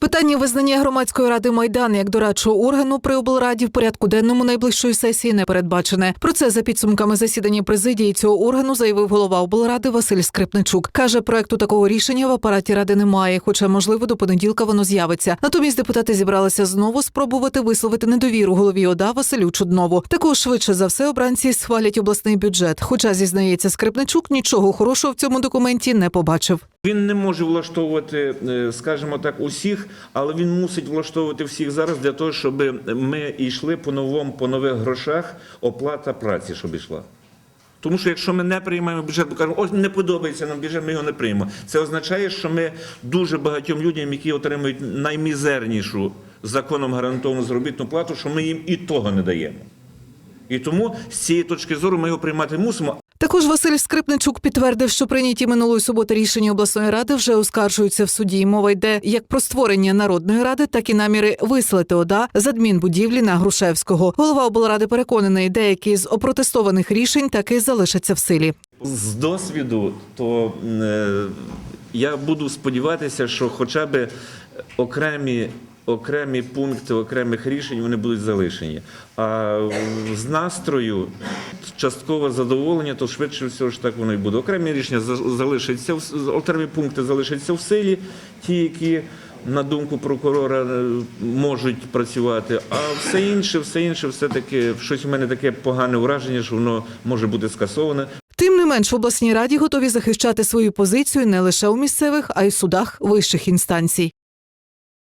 Питання визнання громадської ради Майдан як дорадчого органу при облраді в порядку денному найближчої сесії не передбачене. Про це за підсумками засідання президії цього органу заявив голова облради Василь Скрипничук. каже, проекту такого рішення в апараті ради немає, хоча можливо до понеділка воно з'явиться. Натомість депутати зібралися знову спробувати висловити недовіру голові ОДА Василю Чуднову. Також швидше за все обранці схвалять обласний бюджет. Хоча зізнається Скрипничук, нічого хорошого в цьому документі не побачив. Він не може влаштовувати, е, скажімо так, усіх, але він мусить влаштовувати всіх зараз для того, щоб ми йшли по новому, по нових грошах оплата праці, щоб йшла. Тому що якщо ми не приймаємо бюджет, ми кажемо, ось не подобається нам бюджет, ми його не приймемо. Це означає, що ми дуже багатьом людям, які отримують наймізернішу законом гарантовану заробітну плату, що ми їм і того не даємо. І тому з цієї точки зору ми його приймати мусимо. Також Василь Скрипничук підтвердив, що прийняті минулої суботи рішення обласної ради вже оскаржуються в суді. Мова йде як про створення народної ради, так і наміри виселити ОДА з адмінбудівлі на Грушевського. Голова облради переконаний, деякі з опротестованих рішень таки залишаться в силі. З досвіду, то е, я буду сподіватися, що хоча б окремі, окремі пункти окремих рішень вони будуть залишені. А з настрою часткове задоволення, то швидше всього ж так воно і буде. Окремі рішення за- залишаться, окремі пункти залишаться в силі, ті, які. На думку прокурора е, можуть працювати, а все інше, все інше, все таки щось у мене таке погане враження, що воно може бути скасоване. Тим не менш, в обласній раді готові захищати свою позицію не лише у місцевих, а й судах вищих інстанцій.